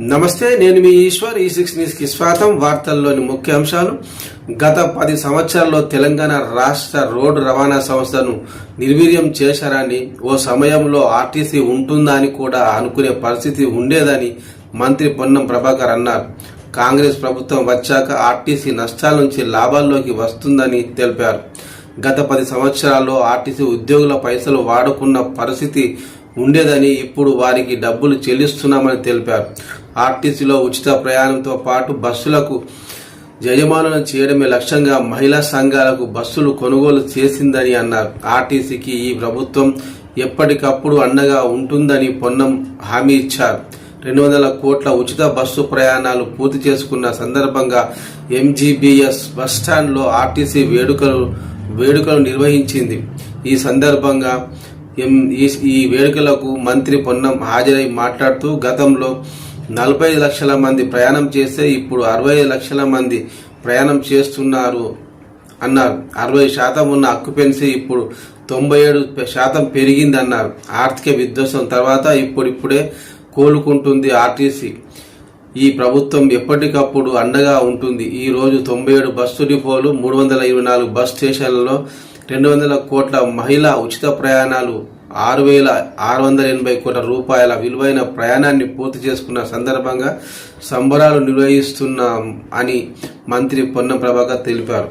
నమస్తే నేను మీ ఈశ్వర్ ఈ సిక్స్ న్యూస్కి స్వాగతం. వార్తల్లోని ముఖ్య అంశాలు. గత పది సంవత్సరాల్లో తెలంగాణ రాష్ట్ర రోడ్డు రవాణా సంస్థను నిర్వీర్యం చేశారని ఓ సమయంలో ఆర్టీసీ ఉంటుందా అని కూడా అనుకునే పరిస్థితి ఉండేదని మంత్రి పొన్నం ప్రభాకర్ అన్నారు. కాంగ్రెస్ ప్రభుత్వం వచ్చాక ఆర్టీసీ నష్టాల నుంచి లాభాల్లోకి వస్తుందని తెలిపారు. గత పది సంవత్సరాల్లో ఆర్టీసీ ఉద్యోగుల పైసలు వాడుకున్న పరిస్థితి ఉండేదని ఇప్పుడు వారికి డబ్బులు చెల్లిస్తున్నామని తెలిపారు. ఆర్టీసీలో ఉచిత ప్రయాణంతో పాటు బస్సులకు యజమానులను చేయడమే లక్ష్యంగా మహిళా సంఘాలకు బస్సులు కొనుగోలు చేసిందని అన్నారు. ఆర్టీసీకి ఈ ప్రభుత్వం ఎప్పటికప్పుడు అండగా ఉంటుందని పొన్నం హామీ ఇచ్చారు. రెండు వందల కోట్ల ఉచిత బస్సు ప్రయాణాలు పూర్తి చేసుకున్న సందర్భంగా ఎంజీబీఎస్ బస్టాండ్లో ఆర్టీసీ వేడుకలు వేడుకలు నిర్వహించింది. ఈ సందర్భంగా ఈ వేడుకలకు మంత్రి పొన్నం హాజరై మాట్లాడుతూ గతంలో నలభై లక్షల మంది ప్రయాణం చేస్తే ఇప్పుడు అరవై లక్షల మంది ప్రయాణం చేస్తున్నారు అన్నారు. అరవై శాతం ఉన్న అక్యుపెన్సీ ఇప్పుడు తొంభై ఏడు శాతం పెరిగిందన్నారు. ఆర్థిక విధ్వంసం తర్వాత ఇప్పుడిప్పుడే కోలుకుంటుంది ఆర్టీసీ. ఈ ప్రభుత్వం ఎప్పటికప్పుడు అండగా ఉంటుంది. ఈ రోజు తొంభై ఏడు బస్సు డిపోలు మూడు వందల ఇరవై నాలుగు బస్ స్టేషన్లలో రెండు వందల కోట్ల మహిళా ఉచిత ప్రయాణాలు ఆరు వేల ఆరు వందల ఎనభై కోట్ల రూపాయల విలువైన ప్రయాణాన్ని పూర్తి చేసుకున్న సందర్భంగా సంబరాలు నిర్వహిస్తున్నాం అని మంత్రి పొన్నం ప్రభాకర్ తెలిపారు.